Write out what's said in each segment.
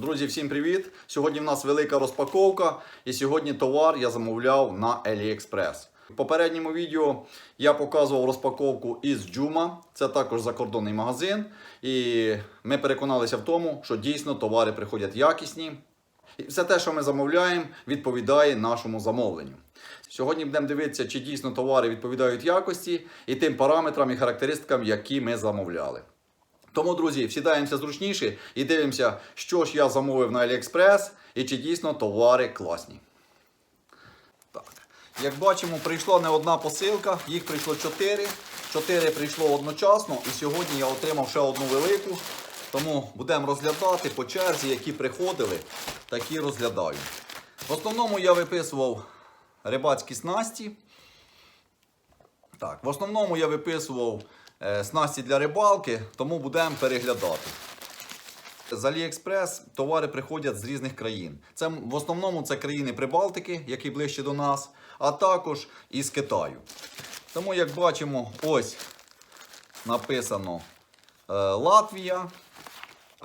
Друзі, всім привіт! Сьогодні в нас велика розпаковка, і сьогодні товар я замовляв на AliExpress. В попередньому відео я показував розпаковку із Джума, це також закордонний магазин. І ми переконалися в тому, що дійсно товари приходять якісні. І все те, що ми замовляємо, відповідає нашому замовленню. Сьогодні будемо дивитися, чи дійсно товари відповідають якості і тим параметрам і характеристикам, які ми замовляли. Тому, друзі, сідаємося зручніше і дивимося, що ж я замовив на AliExpress і чи дійсно товари класні. Так. Як бачимо, прийшла не одна посилка, їх прийшло 4. 4 прийшло одночасно, і сьогодні я отримав ще одну велику. Тому будемо розглядати по черзі, які приходили, такі розглядаю. В основному я виписував рибацькі снасті. Так, в основному я виписував снасті для рибалки, тому будемо переглядати. З AliExpress товари приходять з різних країн. Це в основному це країни Прибалтики, які ближче до нас, а також із Китаю. Тому, як бачимо, ось написано е, Латвія.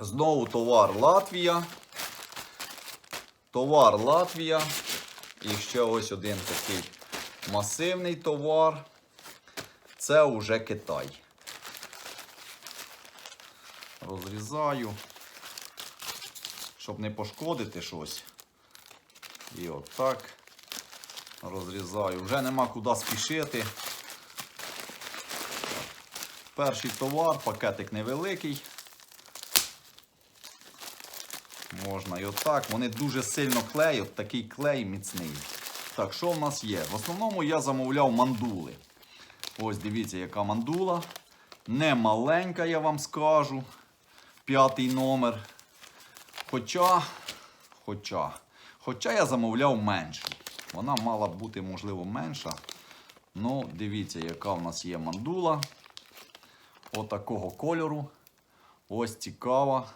Знову товар Латвія. Товар Латвія. І ще ось один такий масивний товар. Це вже Китай. Розрізаю, щоб не пошкодити щось. І отак розрізаю. Вже нема куди спішити. Перший товар, пакетик невеликий. Можна і отак. Вони дуже сильно клеють, такий клей міцний. Так, що в нас є? В основному я замовляв мандули. Ось дивіться, яка мандула. Не маленька, я вам скажу. П'ятий номер. Хоча, хоча, хоча я замовляв меншу. Вона мала б бути, можливо, менша. Ну, дивіться, яка в нас є мандула. Отакого кольору. Ось цікава.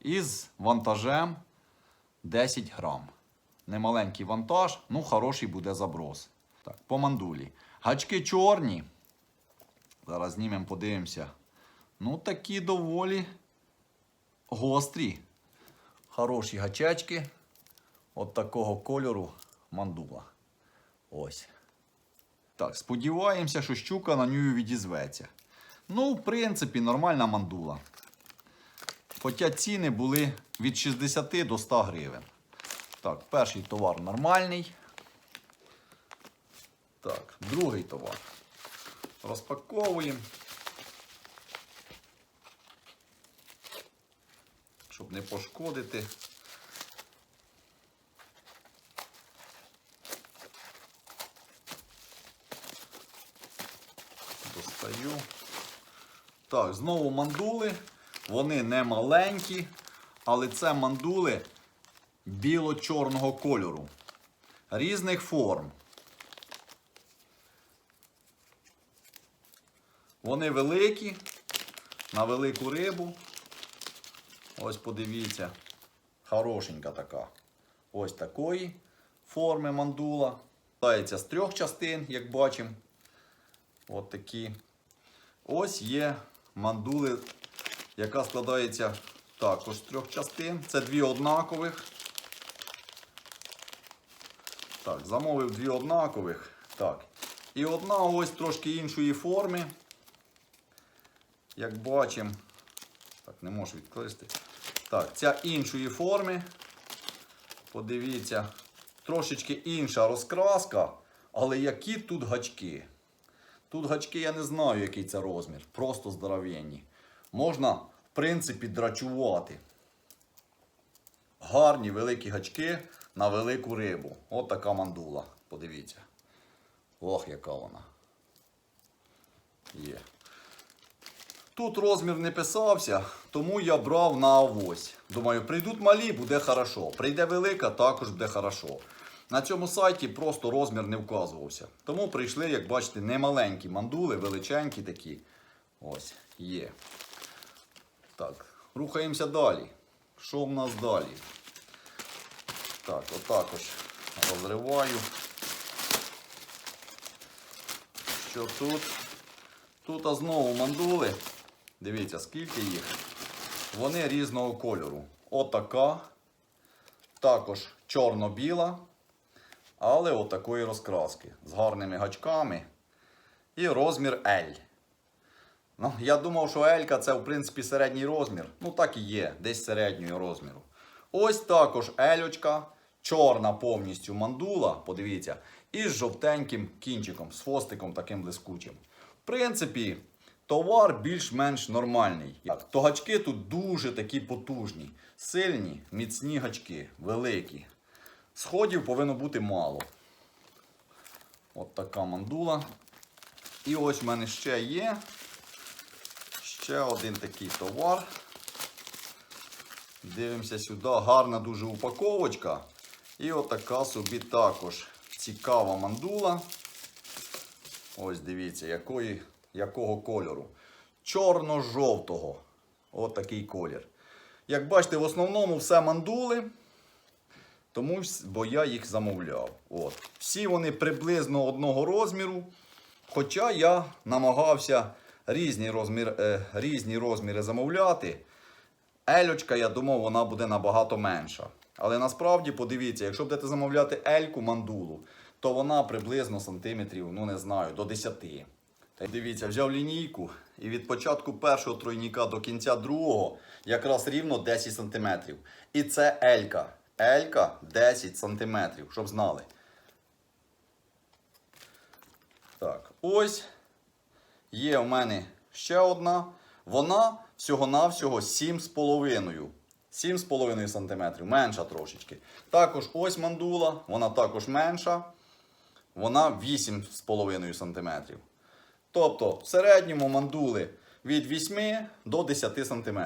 Із вантажем 10 грам. Немаленький вантаж, ну хороший буде заброс. Так, по мандулі. Гачки чорні. Зараз знімемо, подивимося. Ну, такі доволі гострі. Хороші гачечки. От такого кольору мандула. Ось. Так, сподіваємося, що щука на нього відізветься. Ну, в принципі, нормальна мандула. Хоча ціни були від 60 до 100 гривень. Так, перший товар нормальний. Так, другий товар. Розпаковуємо. Щоб не пошкодити. Достаю. Так, знову мандули. Вони не маленькі, але це мандули біло-чорного кольору. Різних форм. Вони великі, на велику рибу. Ось подивіться. Хорошенька така. Ось такої форми мандула. Складається з трьох частин, як бачимо. От такі. Ось є мандули, яка складається також з трьох частин. Це дві однакових. Так, замовив дві однакових. Так. І одна ось трошки іншої форми. Як бачимо, так, не можу відкласти. Так, ця іншої форми. Подивіться, трошечки інша розкраска, але які тут гачки. Тут гачки я не знаю, який це розмір. Просто здоровенні. Можна, в принципі, драчувати. Гарні великі гачки на велику рибу. От така мандула. Подивіться. Ох, яка вона. Є. Тут розмір не писався, тому я брав на авось. Думаю, прийдуть малі, буде хорошо. Прийде велика, також буде хорошо. На цьому сайті просто розмір не вказувався. Тому прийшли, як бачите, немаленькі мандули, величенькі такі. Ось, є. Так, рухаємося далі. Що в нас далі? Так, отак ось розриваю. Що тут? Тут а знову мандули. Дивіться, скільки їх. Вони різного кольору. Отака Також чорно-біла, але отакої розкраски. З гарними гачками. І розмір L. Ну, я думав, що L це в принципі середній розмір. Ну так і є, десь середнього розміру. Ось також L, чорна повністю мандула, подивіться, і з жовтеньким кінчиком, з хвостиком таким блискучим. В принципі, товар більш-менш нормальний. То гачки тут дуже такі потужні, сильні, міцні гачки, великі. Сходів повинно бути мало. От така мандула. І ось в мене ще є ще один такий товар. Дивимося сюди, гарна дуже упаковочка. І отака собі також цікава мандула. Ось дивіться, якої, якого кольору. Чорно-жовтого. От такий колір. Як бачите, в основному все мандули. Тому бо я їх замовляв. От. Всі вони приблизно одного розміру. Хоча я намагався різні, розмір, е, різні розміри замовляти. Ельочка, я думав, вона буде набагато менша. Але насправді, подивіться, якщо будете замовляти ельку мандулу, то вона приблизно сантиметрів, ну не знаю, до 10. Дивіться, взяв лінійку і від початку першого тройніка до кінця другого якраз рівно 10 сантиметрів. І це елька. Елька 10 сантиметрів, щоб знали. Так, ось є в мене ще одна. Вона всього-навсього 7,5. 7,5 см, менша трошечки. Також ось мандула, вона також менша. Вона 8,5 см. Тобто, в середньому мандули від 8 до 10 см.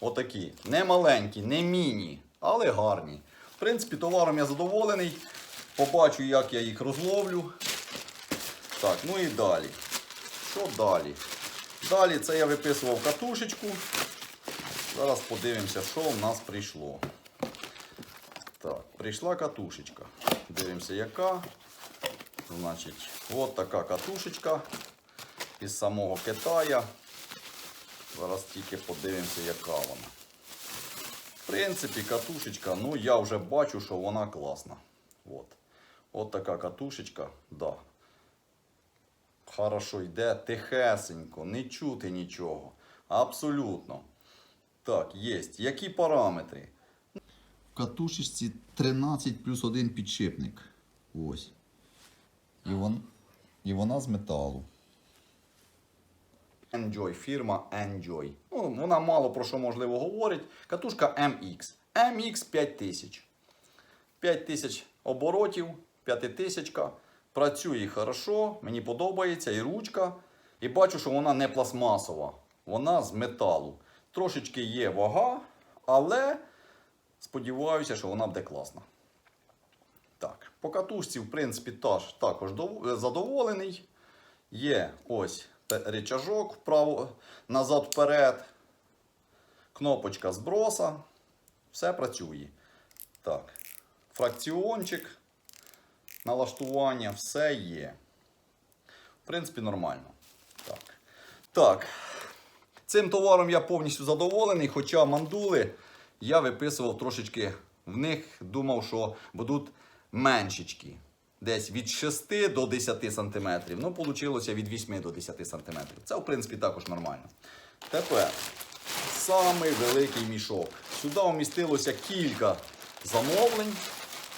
Отакі. Не маленькі, не міні, але гарні. В принципі, товаром я задоволений. Побачу, як я їх розловлю. Так, ну і далі. Що далі? Далі це я виписував катушечку. Зараз подивимося, що в нас прийшло. Так, прийшла катушечка. Дивимося, яка. Значить, от така катушечка із самого Китая. Зараз тільки подивимося, яка вона. В принципі, катушечка, ну я вже бачу, що вона класна. От. От така катушечка, да. Хорошо йде, тихесенько, не чути нічого. Абсолютно. Так, є. Які параметри? В катушечці 13 плюс 1 підшипник. Ось. І, вон, і вона з металу. Enjoy, фірма Enjoy. Ну, вона мало про що можливо говорить. Катушка MX. MX 5000. 5000 оборотів, 5000. Працює хорошо, мені подобається і ручка. І бачу, що вона не пластмасова. Вона з металу. Трошечки є вага, але сподіваюся, що вона буде класна. Так, по катушці, в принципі, також задоволений. Є ось рычажок вправо, назад вперед. Кнопочка зброса. Все працює. Так, фракціончик, налаштування, все є. В принципі, нормально. Так. Так. Цим товаром я повністю задоволений, хоча мандули я виписував трошечки в них, думав, що будуть меншечки. Десь від 6 до 10 см. Ну, вийшло від 8 до 10 см. Це, в принципі, також нормально. Тепер самий великий мішок. Сюди вмістилося кілька замовлень,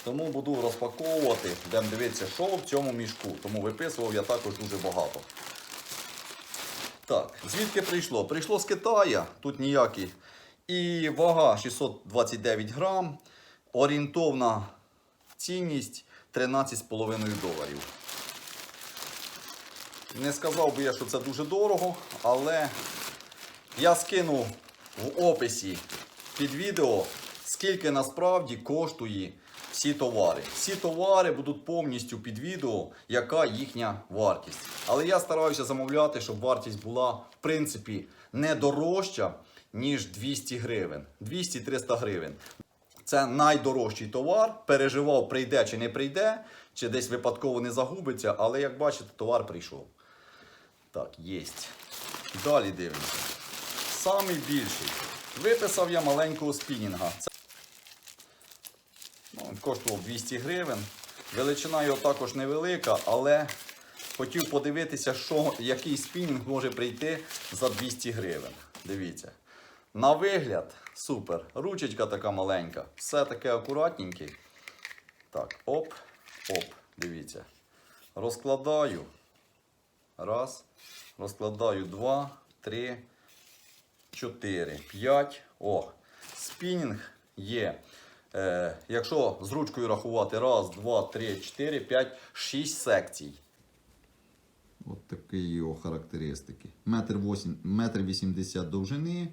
тому буду розпаковувати, будемо дивитися, що в цьому мішку. Тому виписував я також дуже багато. Так, звідки прийшло? Прийшло з Китая, тут ніякі. І вага 629 грам, орієнтовна цінність 13,5 доларів. Не сказав би я, що це дуже дорого, але я скину в описі під відео, скільки насправді коштує всі товари. Всі товари будуть повністю під відео, яка їхня вартість. Але я стараюся замовляти, щоб вартість була, в принципі, не дорожча, ніж 200 гривень. 200-300 гривень. Це найдорожчий товар. Переживав, прийде чи не прийде, чи десь випадково не загубиться, але як бачите, товар прийшов. Так, єсть. Далі дивимося. Самий більший. Виписав я маленького спінінга. Це Він коштував 200 гривень. Величина його також невелика, але хотів подивитися, що, який спінінг може прийти за 200 гривень. Дивіться. На вигляд супер. Ручечка така маленька. Все таке акуратненьке. Так, оп, оп, дивіться. Розкладаю. Раз. Розкладаю два, три, чотири, п'ять. О, спінінг є. Е, якщо з ручкою рахувати, раз, два, три, чотири, п'ять, шість секцій. От такі його характеристики. Метр 80 довжини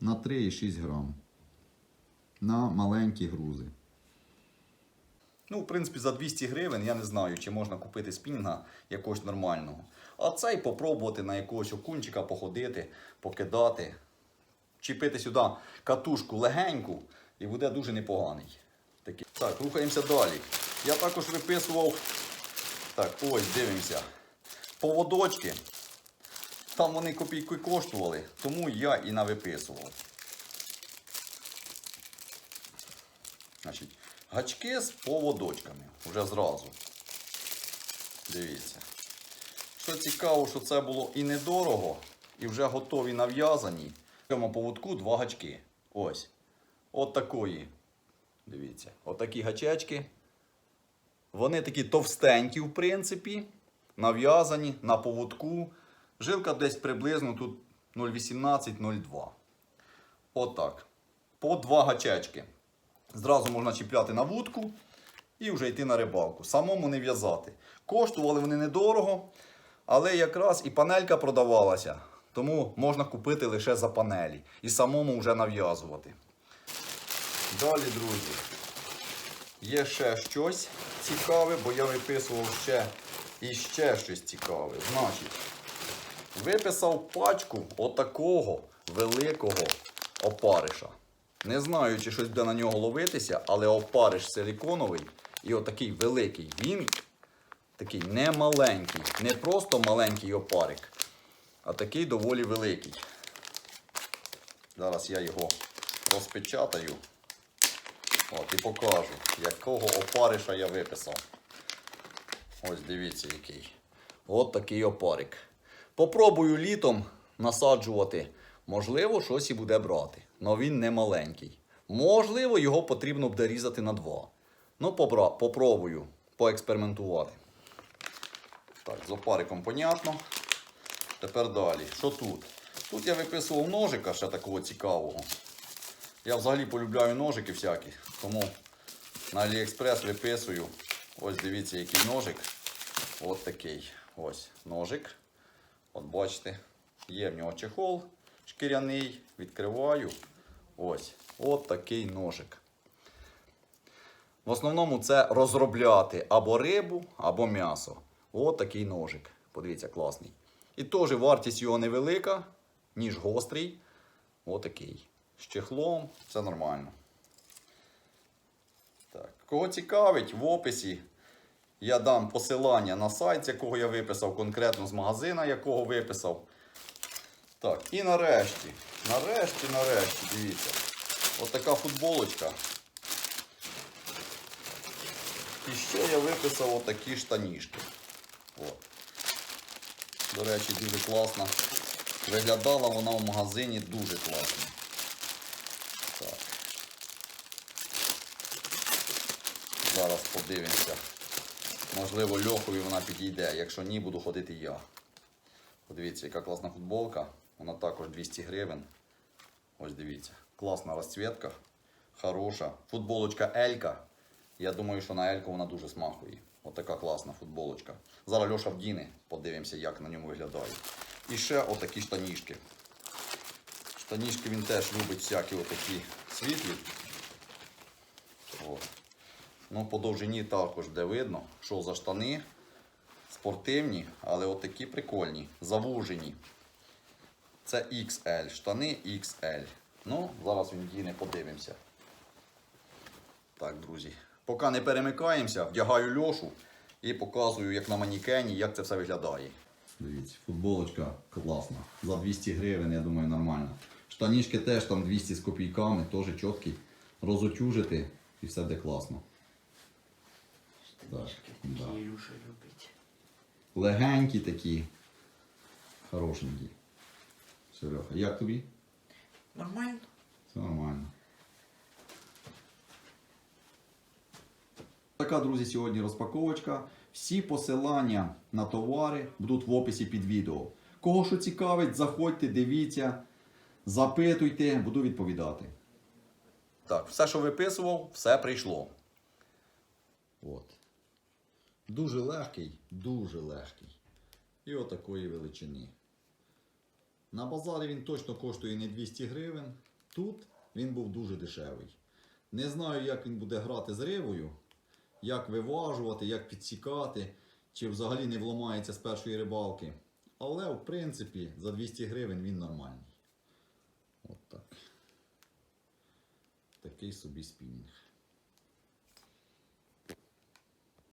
на 3,6 грам. На маленькі грузи. Ну, в принципі, за 200 гривень я не знаю, чи можна купити спінінга якогось нормального. А цей попробувати на якогось окунчика походити, покидати, чіпити сюди катушку легеньку і буде дуже непоганий. Такий. Так, рухаємося далі. Я також виписував. Так, ось дивимося. Поводочки. Там вони копійки коштували, тому я і навиписував. Значить, гачки з поводочками. Вже зразу. Дивіться. Що цікаво, що це було і недорого, і вже готові нав'язані. В цьому поводку два гачки. Ось. От такої. Дивіться. От такі гачечки. Вони такі товстенькі, в принципі. Нав'язані на поводку. Жилка десь приблизно тут 0,18-0,2. Отак. По два гачечки. Зразу можна чіпляти на вудку і вже йти на рибалку. Самому не в'язати. Коштували вони недорого, але якраз і панелька продавалася. Тому можна купити лише за панелі і самому вже нав'язувати. Далі, друзі, є ще щось цікаве, бо я виписував ще і ще щось цікаве. Значить, виписав пачку отакого великого опариша. Не знаю, чи щось буде на нього ловитися, але опариш силіконовий і отакий великий. Він такий не маленький, не просто маленький опарик, а такий доволі великий. Зараз я його розпечатаю. От і покажу, якого опариша я виписав. Ось дивіться який. От такий опарик. Попробую літом насаджувати. Можливо, щось і буде брати. але він не маленький. Можливо, його потрібно буде різати на два. Ну, попра- попробую поекспериментувати. Так, з опариком понятно. Тепер далі. Що тут? Тут я виписував ножика ще такого цікавого. Я взагалі полюбляю ножики всякі, тому на AliExpress виписую. Ось дивіться, який ножик. От такий ось ножик. От бачите, є в нього чехол шкіряний. Відкриваю. Ось. От такий ножик. В основному це розробляти або рибу, або м'ясо. От такий ножик. Подивіться, класний. І теж вартість його невелика, ніж гострий. Отакий. З чехлом, все нормально. Так. Кого цікавить, в описі я дам посилання на сайт, з якого я виписав, конкретно з магазина, якого виписав. Так, і нарешті, нарешті, нарешті, дивіться. От така футболочка. І ще я виписав отакі штанішки. От. До речі, дуже класно. Виглядала вона в магазині дуже класно. Так. Зараз подивимося. Можливо, льохові вона підійде. Якщо ні, буду ходити я. Подивіться, яка класна футболка. Вона також 200 гривень. Ось дивіться. Класна розцвітка. Хороша. Футболочка Елька. Я думаю, що на Ельку вона дуже смахує. От класна футболочка. Зараз Льоша вдіне, подивимося, як на ньому виглядає. І ще отакі штанішки. Штанішки він теж любить всякі отакі світлі. От. Ну, по довжині також де видно, що за штани. Спортивні, але отакі прикольні, завужені. Це XL, штани XL. Ну, зараз він діне, подивимося. Так, друзі. Поки не перемикаємося, вдягаю льошу і показую, як на манікені, як це все виглядає. Дивіться, футболочка класна. За 200 гривень, я думаю, нормально. Штанішки теж там 200 з копійками, теж чіткі. Розутюжити і все буде класно. Так, да. Ілюша любить. Легенькі такі. Хорошенькі. Серега, як тобі? Нормально? Все нормально. Така, друзі, сьогодні розпаковочка. Всі посилання на товари будуть в описі під відео. Кого що цікавить, заходьте, дивіться, запитуйте, буду відповідати. Так, все, що виписував, все прийшло. От. Дуже легкий, дуже легкий. І отакої величини. На базарі він точно коштує не 200 гривень. Тут він був дуже дешевий. Не знаю, як він буде грати з рибою, як виважувати, як підсікати, чи взагалі не вламається з першої рибалки. Але, в принципі, за 200 гривень він нормальний. От так. Такий собі спінінг.